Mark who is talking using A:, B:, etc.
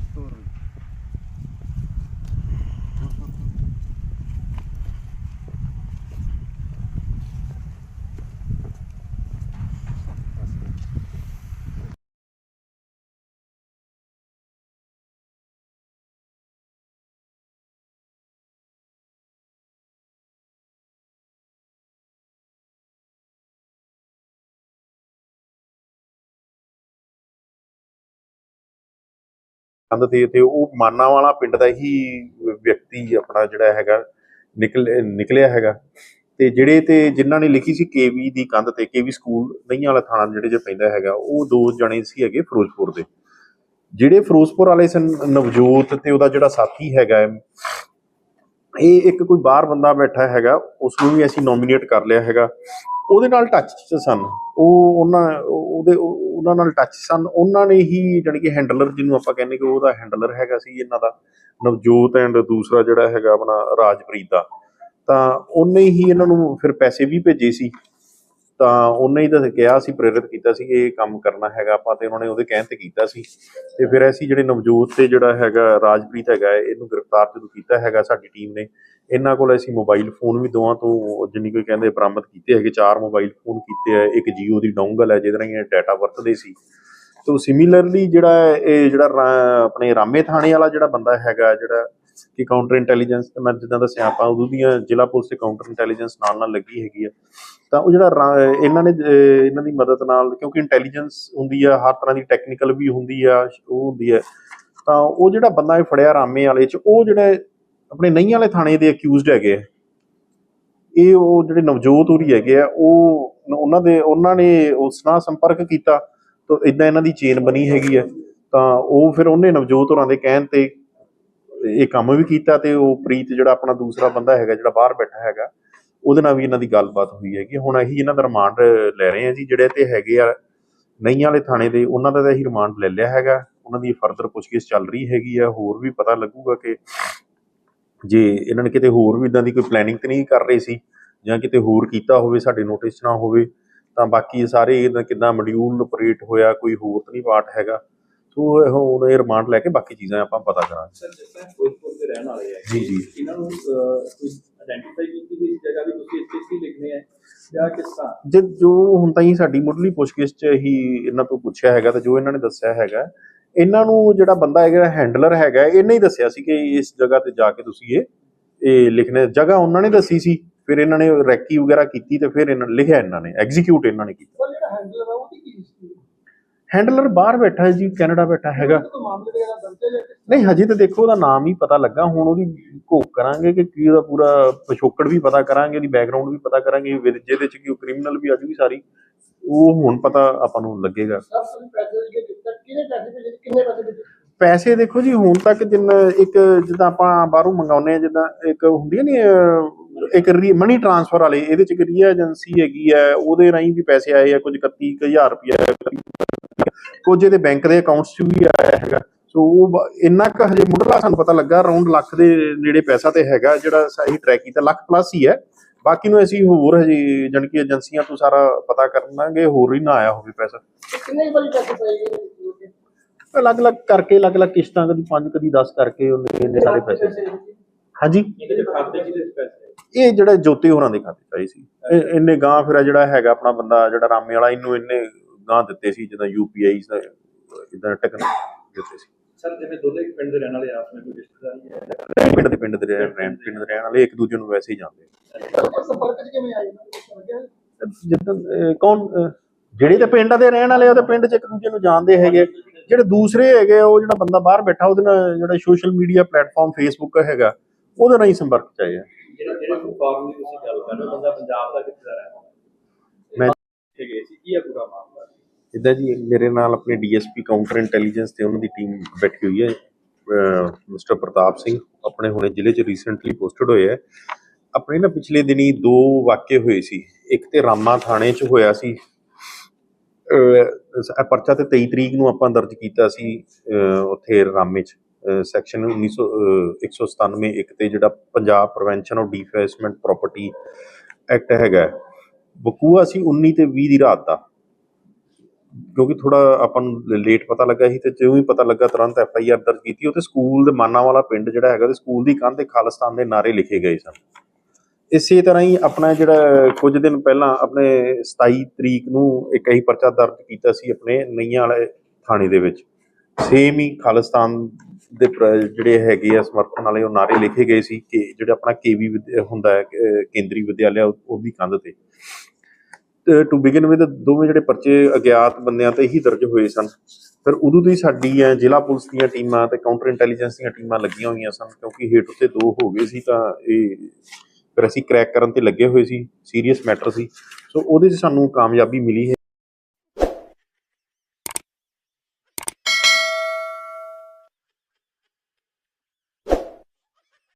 A: в сторону.
B: ਕੰਧ ਤੇ ਤੇ ਉਹ ਮਾਨਾ ਵਾਲਾ ਪਿੰਡ ਦਾ ਹੀ ਵਿਅਕਤੀ ਆਪਣਾ ਜਿਹੜਾ ਹੈਗਾ, ਨਿਕਲ, ਨਿਕਲਿਆ ਹੈਗਾ। ਤੇ ਜਿਹੜੇ ਤੇ ਜਿਨ੍ਹਾਂ ਨੇ ਲਿਖੀ ਸੀ ਕੇਵੀ ਦੀ ਕੰਧ ਤੇ ਕੇਵੀ ਸਕੂਲ ਨਹੀਂ ਵਾਲਾ ਥਾਣਾ ਜਿਹੜੇ ਜੋ ਪੈਂਦਾ ਹੈਗਾ, ਉਹ ਦੋ ਜਣੇ ਸੀ ਹੈਗੇ ਫਿਰੋਜ਼ਪੁਰ ਦੇ। ਜਿਹੜੇ ਫਿਰੋਜ਼ਪੁਰ ਵਾਲੇ ਸਨ ਨਵਜੋਤ ਤੇ ਉਹਦਾ ਜਿਹੜਾ ਸਾਥੀ ਹੈਗਾ ਇਹ ਇੱਕ ਕੋਈ ਬਾਹਰ ਬੰਦਾ ਬੈਠਾ ਹੈਗਾ ਉਸ ਨੂੰ ਵੀ ਅਸੀਂ ਨੋਮੀਨੇਟ ਕਰ ਲਿਆ ਹੈਗਾ। ਉਹਦੇ ਨਾਲ ਟੱਚ ਚ ਸਨ। ਉਹ ਉਹਨਾਂ, ਉਹਦੇ, ਉਹਨਾਂ ਨਾਲ ਟੱਚ ਸਨ। ਉਹਨਾਂ ਨੇ ਹੀ ਜਾਣੀ ਕਿ ਹੈਂਡਲਰ ਜਿਹਨੂੰ ਆਪਾਂ ਕਹਿੰਦੇ ਕਿ ਉਹਦਾ ਹੈਂਡਲਰ ਹੈਗਾ ਸੀ, ਇਹਨਾਂ ਦਾ, ਨਵਜੋਤ ਐਂਡ ਦੂਸਰਾ ਜਿਹੜਾ ਹੈਗਾ ਆਪਣਾ ਰਾਜਪ੍ਰੀਤ ਦਾ। ਤਾਂ ਉਹਨੇ ਹੀ ਇਹਨਾਂ ਨੂੰ ਫਿਰ ਪੈਸੇ ਵੀ ਭੇਜੇ ਸੀ। ਤਾਂ ਉਹਨੇ ਹੀ ਤਾਂ ਕਿਹਾ ਸੀ, ਪ੍ਰੇਰਿਤ ਕੀਤਾ ਸੀ ਕਿ ਇਹ ਕੰਮ ਕਰਨਾ ਹੈਗਾ ਆਪਾਂ ਤੇ ਉਹਨਾਂ ਨੇ ਉਹਦੇ ਕਹਿਣ ਤੇ ਕੀਤਾ ਸੀ। ਤੇ ਫਿਰ ਅਸੀਂ ਜਿਹੜੇ ਨਵਜੋਤ ਤੇ ਜਿਹੜਾ ਹੈਗਾ ਰਾਜਪ੍ਰੀਤ ਹੈਗਾ, ਇਹਨੂੰ ਗ੍ਰਿਫਤਾਰ ਜਦੋਂ ਕੀਤਾ ਹੈਗਾ ਸਾਡੀ ਟੀਮ ਨੇ ਇਹਨਾਂ ਕੋਲ ਅਸੀਂ ਮੋਬਾਈਲ ਫੋਨ ਵੀ ਦੋਵਾਂ ਤੋਂ ਜਿੰਨੀ ਕੋਈ ਕਹਿੰਦੇ ਬਰਾਮਦ ਕੀਤੇ ਹੈਗੇ, ਚਾਰ ਮੋਬਾਈਲ ਫੋਨ ਕੀਤੇ ਆ, ਇੱਕ ਜੀਓ ਦੀ ਡੋਂਗਲ ਹੈ ਜਿਹਦੇ ਰਾਹੀਂ ਇਹ ਡਾਟਾ ਵਰਤਦੇ ਸੀ। ਤੋ ਸਿਮਿਲਰਲੀ ਜਿਹੜਾ ਇਹ ਜਿਹੜਾ ਰਾ- ਆਪਣੇ ਰਾਮੇ ਥਾਣੇ ਵਾਲਾ ਜਿਹੜਾ ਬੰਦਾ ਹੈਗਾ, ਜਿਹੜਾ ਕਿ ਕਾਊਂਟਰ ਇੰਟੈਲੀਜੈਂਸ ਮੈਂ ਜਿੱਦਾਂ ਦੱਸਿਆ ਆਪਾਂ ਉਦੋਂ ਦੀਆਂ ਜ਼ਿਲ੍ਹਾ ਪੁਲਿਸ ਤੇ ਕਾਊਂਟਰ ਇੰਟੈਲੀਜੈਂਸ ਨਾਲ ਨਾਲ ਲੱਗੀ ਹੈਗੀ ਆ। ਤਾਂ ਉਹ ਜਿਹੜਾ ਰਾ- ਇਹਨਾਂ ਨੇ ਇਹਨਾਂ ਦੀ ਮਦਦ ਨਾਲ, ਕਿਉਂਕਿ ਇੰਟੈਲੀਜੈਂਸ ਹੁੰਦੀ ਆ, ਹਰ ਤਰ੍ਹਾਂ ਦੀ ਟੈਕਨੀਕਲ ਵੀ ਹੁੰਦੀ ਆ, ਉਹ ਹੁੰਦੀ ਹੈ ਤਾਂ ਉਹ ਜਿਹੜਾ ਬੰਦਾ ਇਹ ਫੜਿਆ ਰਾਮੇ ਵਾਲੇ ਚ, ਉਹ ਜਿਹੜਾ ਆਪਣੇ ਨਹੀਂ ਵਾਲੇ ਥਾਣੇ ਦੇ ਅਕਿਊਜ਼ਡ ਹੈਗੇ ਆ। ਇਹ ਉਹ ਜਿਹੜੇ ਨਵਜੋਤ ਹੋਰੀ ਹੈਗੇ ਆ, ਉਹ ਉਹਨਾਂ ਦੇ, ਉਹਨਾਂ ਨੇ ਉਸ ਨਾਲ ਸੰਪਰਕ ਕੀਤਾ ਤਾਂ ਇਦਾਂ ਇਹਨਾਂ ਦੀ ਚੇਨ ਬਣੀ ਹੈਗੀ ਆ। ਤਾਂ ਉਹ ਫਿਰ ਉਹਨੇ ਨਵਜੋਤ ਹੋਰਾਂ ਦੇ ਕਹਿਣ ਤੇ ਇਹ ਕੰਮ ਵੀ ਕੀਤਾ ਤੇ ਉਹ ਪ੍ਰੀਤ ਜਿਹੜਾ ਆਪਣਾ ਦੂਸਰਾ ਬੰਦਾ ਹੈਗਾ, ਜਿਹੜਾ ਬਾਹਰ ਬੈਠਾ ਹੈਗਾ, ਉਹਦੇ ਨਾਲ ਵੀ ਇਹਨਾਂ ਦੀ ਗੱਲਬਾਤ ਹੋਈ ਹੈਗੀ ਹੁਣ ਅਸੀਂ ਇਹਨਾਂ ਦਾ ਰਿਮਾਂਡ ਲੈ ਰਹੇ ਹਾਂ ਜੀ, ਜਿਹੜੇ ਤੇ ਹੈਗੇ ਆ ਨਹੀਂ ਵਾਲੇ ਥਾਣੇ ਦੇ, ਉਹਨਾਂ ਦਾ ਤਾਂ ਅਸੀਂ ਰਿਮਾਂਡ ਲੈ ਲਿਆ ਹੈਗਾ। ਉਹਨਾਂ ਦੀ ਫਰਦਰ ਪੁੱਛਗਿੱਛ ਚੱਲ ਰਹੀ ਹੈਗੀ ਆ, ਹੋਰ ਵੀ ਪਤਾ ਲੱਗੂਗਾ ਕਿ ਜੇ ਇਹਨਾਂ ਨੇ ਕਿਤੇ ਹੋਰ ਵੀ ਇਦਾਂ ਦੀ ਕੋਈ ਪਲੈਨਿੰਗ ਤੇ ਨਹੀਂ ਕਰ ਰਹੇ ਸੀ ਜਾਂ ਕਿਤੇ ਹੋਰ ਕੀਤਾ ਹੋਵੇ ਸਾਡੇ ਨੋਟਿਸ ਨਾ ਹੋਵੇ ਤਾਂ ਬਾਕੀ ਸਾਰੇ ਕਿਦਾਂ ਮੋਡਿਊਲ ਆਪਰੇਟ ਹੋਇਆ ਕੋਈ ਹੋਰ ਤਾਂ ਨਹੀਂ ਪਾਰਟ ਹੈਗਾ। ਸੋ ਇਹ ਹੁਣ ਇਹ ਰਿਮਾਂਡ ਲੈ ਕੇ ਬਾਕੀ ਚੀਜ਼ਾਂ ਆਪਾਂ ਪਤਾ ਕਰਾਂਗੇ।
C: ਸਰ ਜਿਸ ਤਰ੍ਹਾਂ ਫਿਰੋਜ਼ਪੁਰ ਦੇ ਰਹਿਣ ਵਾਲੇ ਆ
B: ਜੀ, ਜੀ।
C: ਇਹਨਾਂ ਨੂੰ ਅਹ, ਕੋਈ ਆਇਡੈਂਟੀਫਾਈ ਕੀਤੀ ਗਈ ਜਗ੍ਹਾ ਵੀ ਤੁਸੀਂ ਇੱਥੇ ਕੀ ਲਿਖਣੇ ਆ ਜਾਂ ਕਿਸ ਤਰ੍ਹਾਂ?
B: ਜੇ ਜੋ ਹੁਣ ਤਾਂ ਹੀ ਸਾਡੀ ਮੁੱਢਲੀ ਪੁੱਛਗਿੱਛ 'ਚ ਹੀ ਇਹਨਾਂ ਤੋਂ ਪੁੱਛਿਆ ਹੈਗਾ ਤੇ ਜੋ ਇਹਨਾਂ ਨੇ ਦੱਸਿਆ ਹੈਗਾ ਇਹਨਾਂ ਨੂੰ ਜਿਹੜਾ ਬੰਦਾ ਹੈਗਾ ਹੈਂਡਲਰ ਹੈਗਾ ਇਹਨੇ ਹੀ ਦੱਸਿਆ ਸੀ ਕਿ ਇਸ ਜਗ੍ਹਾ ਤੇ ਜਾ ਕੇ ਤੁਸੀਂ ਇਹ ਇਹ ਲਿਖਣੇ ਜਗ੍ਹਾ ਉਹਨਾਂ ਨੇ ਦੱਸੀ ਸੀ ਫਿਰ ਇਹਨਾਂ ਨੇ ਰੈਕੀ ਵਗੈਰਾ ਕੀਤੀ ਤੇ ਫਿਰ ਇਹਨਾਂ ਨੇ ਲਿਖਿਆ ਇਹਨਾਂ ਨੇ ਐਗਜ਼ੀਕਿਊਟ ਇਹਨਾਂ ਨੇ ਕੀਤਾ।
C: ਜਿਹੜਾ ਹੈਂਡਲਰ ਆ ਉਹਦੀ ਕੀ ਹਿਸਟਰੀ
B: ਹੈਂਡਲਰ ਬਾਹਰ ਬੈਠਾ ਹੈ ਜੀ ਕੈਨੇਡਾ ਬੈਠਾ ਹੈਗਾ। ਨਹੀਂ ਹਜੇ ਤਾਂ ਦੇਖੋ ਉਹਦਾ ਨਾਮ ਹੀ ਪਤਾ ਲੱਗਾ ਹੁਣ ਉਹਦੀ ਘੋਖ ਕਰਾਂਗੇ ਕਿ ਕੀ ਉਹਦਾ ਪੂਰਾ ਪਿਛੋਕੜ ਵੀ ਪਤਾ ਕਰਾਂਗੇ ਉਹਦੀ ਬੈਕਗ੍ਰਾਉਂਡ ਵੀ ਪਤਾ ਕਰਾਂਗੇ ਵੀ ਜਿਹਦੇ ਚ ਕੀ ਉਹ ਕ੍ਰਿਮੀਨਲ ਵੀ ਆਜੂਗੀ ਸਾਰੀ ਉਹ ਹੁਣ ਪਤਾ ਆਪਾਂ ਨੂੰ ਲੱਗੇਗਾ।
C: ਪੈਸੇ
B: ਦੇਖੋ ਜੀ, ਹੁਣ ਤੱਕ ਜਿੰਨ ਇੱਕ ਜਿੱਦਾਂ ਆਪਾਂ ਬਾਹਰੋਂ ਮੰਗਾਉਨੇ ਆ ਜਿੱਦਾਂ ਇੱਕ ਹੁੰਦੀ ਨਹੀਂ ਇੱਕ ਮਨੀ ਟ੍ਰਾਂਸਫਰ ਵਾਲੇ, ਇਹਦੇ ਚ ਇੱਕ ਰੀਆ ਏਜੰਸੀ ਹੈਗੀ ਹੈ, ਉਹਦੇ ਰਾਹੀਂ ਵੀ ਪੈਸੇ ਆਏ ਆ, ਕੁਝ 31000 ਰੁਪਇਆ ਕੁਝ ਇਹਦੇ ਬੈਂਕ ਦੇ ਅਕਾਊਂਟਸ 'ਚ ਵੀ ਆਇਆ ਹੈਗਾ। ਸੋ ਉਹ ਇੰਨਾ ਕੁ ਹਜੇ ਮੁੱਢਲਾ ਸਾਨੂੰ ਪਤਾ ਲੱਗਾ ਅਰਾਊਂਡ ਲੱਖ ਦੇ ਨੇੜੇ ਪੈਸਾ ਤੇ ਹੈਗਾ, ਜਿਹੜਾ ਸਹੀ ਟਰੈਕ ਕੀਤਾ ਲੱਖ ਪਲੱਸ ਹੀ ਹੈ। ਬਾਕੀ ਨੂੰ ਅਸੀਂ ਹੋਰ ਹਜੇ ਜਾਣੀ ਕਿ ਏਜੰਸੀਆਂ ਤੋਂ ਸਾਰਾ ਪਤਾ ਕਰਾਂਗੇ ਹੋਰ ਹੀ ਨਾ ਆਇਆ ਹੋਵੇ ਪੈਸਾ।
C: ਕਿੰਨੇ ਵਾਰੀ ਪੈਸੇ ਪਏ
B: ਅਲੱਗ-ਅਲੱਗ ਕਰਕੇ ਅਲੱਗ-ਅਲੱਗ ਕਿਸ਼ਤਾਂ ਕਦੀ 5 ਕਦੀ 10 ਕਰਕੇ ਉਹਨੇ ਇੰਨੇ ਸਾਰੇ ਪੈਸੇ। ਹਾਂਜੀ? ਇਹ ਜਿਹੜਾ ਜੋਤੀ ਹੋਰਾਂ ਦੇ ਖਾਤੇ ਚਾਹੀ ਸੀ। ਇਹ- ਇਹਨੇ ਗਾਂ ਫਿਰ ਜਿਹੜਾ ਹੈਗਾ ਆਪਣਾ ਬੰਦਾ ਜਿਹੜਾ ਰਾਮੇ ਵਾਲਾ ਇਹਨੂੰ ਇਹਨੇ ਗਾਂ ਦਿੱਤੇ ਸੀ ਜਿੱਦਾਂ ਯੂਪੀਆਈ ਇਦਾਂ ਟਕਨ ਦਿੱਤੇ ਸੀ।
C: ਸਰ ਜਿਵੇਂ ਦੋਨੇ ਪਿੰਡ ਦੇ ਰਹਿਣ ਵਾਲੇ ਆਪਸ ਵਿੱਚ ਕੋਈ ਰਿਸ਼ਤੇਦਾਰੀ ਹੈ?
B: ਪਿੰਡ ਦੇ ਪਿੰਡ ਦੇ ਰਹਿਣ ਪਿੰਡ ਦੇ ਰਹਿਣ ਵਾਲੇ ਇੱਕ ਦੂਜੇ ਨੂੰ ਵੈਸੇ ਹੀ ਜਾਣਦੇ
C: ਸੰਪਰਕ ਚ ਕਿਵੇਂ ਆਏ ਨਾ
B: ਜਿੱਦਾਂ ਅਹ, ਕੌਣ ਅਹ, ਜਿਹੜੇ ਤੇ ਪਿੰਡ ਦੇ ਰਹਿਣ ਵਾਲੇ ਉਹਦੇ ਪਿੰਡ 'ਚ ਇੱਕ ਦੂਜੇ ਨੂੰ ਜਾਣਦੇ ਹੈਗੇ ਜਿਹੜੇ ਦੂਸਰੇ ਹੈਗੇ ਉਹ ਜਿਹੜਾ ਬੰਦਾ ਬਾਹਰ ਬੈਠਾ ਉਹਦੇ ਨਾਲ ਜਿਹੜਾ ਸੋਸ਼ਲ ਮੀਡੀਆ ਪਲੇਟਫਾਰਮ ਫੇਸਬੁੱਕ ਹੈਗਾ ਉਹਦੇ ਨਾਲ ਹੀ ਸੰਪਰਕ 'ਚ ਆਏ ਆ।
C: ਜਿਹੜਾ ਜਿਹੜੇ ਫਾਰਮ ਦੀ ਤੁਸੀਂ ਗੱਲ ਕਰ ਰਹੇ ਹੋ ਬੰਦਾ ਪੰਜਾਬ ਦਾ ਕਿੱਥੇ ਦਾ ਰਹਿਣ ਵਾਲਾ?
B: ਮੈਂ-
C: ਠੀਕ ਹੈ ਸੀ ਕੀ ਹੈ ਪੂਰਾ ਮਾਮਲਾ?
B: ਜਿੱਦਾਂ ਜੀ ਮੇਰੇ ਨਾਲ ਆਪਣੇ ਡੀਐਸਪੀ ਕਾਊਂਟਰ ਇੰਟੈਲੀਜੈਂਸ ਤੇ ਉਹਨਾਂ ਦੀ ਟੀਮ ਬੈਠੀ ਹੋਈ ਹੈ ਮਿਸਟਰ ਪ੍ਰਤਾਪ ਸਿੰਘ। ਆਪਣੇ ਹੁਣੇ ਜ਼ਿਲ੍ਹੇ 'ਚ ਰੀਸੈਂਟਲੀ ਪੋਸਟਡ ਹੋਏ ਹੈ ਆਪਣੇ ਨਾ ਪਿਛਲੇ ਦਿਨੀ ਦੋ ਵਾਕਿਏ ਹੋਏ ਸੀ। ਇੱਕ ਤੇ ਰਾਮਾ ਥਾਣੇ 'ਚ ਹੋਇਆ ਸੀ। ਅਹ, ਪਰਚਾ ਤੇ 23 ਤਰੀਕ ਨੂੰ ਆਪਾਂ ਦਰਜ ਕੀਤਾ ਸੀ ਉੱਥੇ ਰਾਮੇ 'ਚ। ਸੈਕਸ਼ਨ 1900 197 ਇੱਕ ਤੇ ਜਿਹੜਾ Punjab prevention of defacement property act ਹੈਗਾ। ਬਕੂਆ ਸੀ 19 ਤੇ 20 ਦੀ ਰਾਤ ਦਾ। ਕਿਉਂਕਿ ਥੋੜਾ ਆਪਾਂ ਨੂੰ ਲੇਟ ਪਤਾ ਲੱਗਾ ਸੀ ਤੇ ਜਿਉਂ ਹੀ ਪਤਾ ਲੱਗਾ ਤੁਰੰਤ ਐਫ ਆਈ ਆਰ ਦਰਜ ਕੀਤੀ ਉਹ ਸਕੂਲ ਦੇ ਮਾਨਾ ਵਾਲਾ ਪਿੰਡ ਜਿਹੜਾ ਹੈਗਾ ਤੇ ਸਕੂਲ ਦੀ ਕੰਧ ਤੇ ਖਾਲਿਸਤਾਨ ਦੇ ਨਾਰੇ ਲਿਖੇ ਗਏ ਸਨ। ਇਸੇ ਤਰ੍ਹਾਂ ਹੀ ਆਪਣਾ ਜਿਹੜਾ ਕੁਝ ਦਿਨ ਪਹਿਲਾਂ ਆਪਣੇ 27 ਤਰੀਕ ਨੂੰ ਇੱਕ ਹੀ ਪਰਚਾ ਦਰਜ ਕੀਤਾ ਸੀ ਆਪਣੇ ਨਈਆਂ ਵਾਲੇ ਥਾਣੇ ਦੇ ਵਿੱਚ। ਸੇਮ ਹੀ ਖਾਲਿਸਤਾਨ ਦੇ ਜਿਹੜੇ ਹੈਗੇ ਆ ਸਮਰਥਨ ਵਾਲੇ, ਉਹ ਨਾਰੇ ਲਿਖੇ ਗਏ ਸੀ ਕਿ ਜਿਹੜਾ ਆਪਣਾ ਕੇਵੀ ਹੁੰਦਾ ਹੈ ਕੇਂਦਰੀ ਵਿਦਿਆਲਿਆ, ਉਹ- ਉਹਦੀ ਕੰਧ ਤੇ। ਟੂ ਬਿਗਨ ਵਿਦ ਦੋਵੇਂ ਜਿਹੜੇ ਪਰਚੇ ਅਗਿਆਤ ਬੰਦਿਆਂ ਤੇ ਹੀ ਦਰਜ ਹੋਏ ਸਨ। ਫਿਰ ਉਦੋਂ ਤੋਂ ਹੀ ਸਾਡੀ ਹੈ ਜ਼ਿਲ੍ਹਾ ਪੁਲਿਸ ਦੀਆਂ ਟੀਮਾਂ ਤੇ ਕਾਊਂਟਰ ਇੰਟੈਲੀਜੈਂਸ ਦੀਆਂ ਟੀਮਾਂ ਲੱਗੀਆਂ ਹੋਈਆਂ ਸਨ, ਕਿਉਂਕਿ ਹੇਠ ਉੱਤੇ ਦੋ ਹੋ ਗਏ ਸੀ ਤਾਂ ਇਹ ਫਿਰ ਅਸੀਂ ਕ੍ਰੈਕ ਕਰਨ ਤੇ ਲੱਗੇ ਹੋਏ ਸੀ ਸੀਰੀਅਸ ਮੈਟਰ ਸੀ। ਸੋ ਉਹਦੇ 'ਚ ਸਾਨੂੰ ਕਾਮਯਾਬੀ ਮਿਲੀ ਹੈ।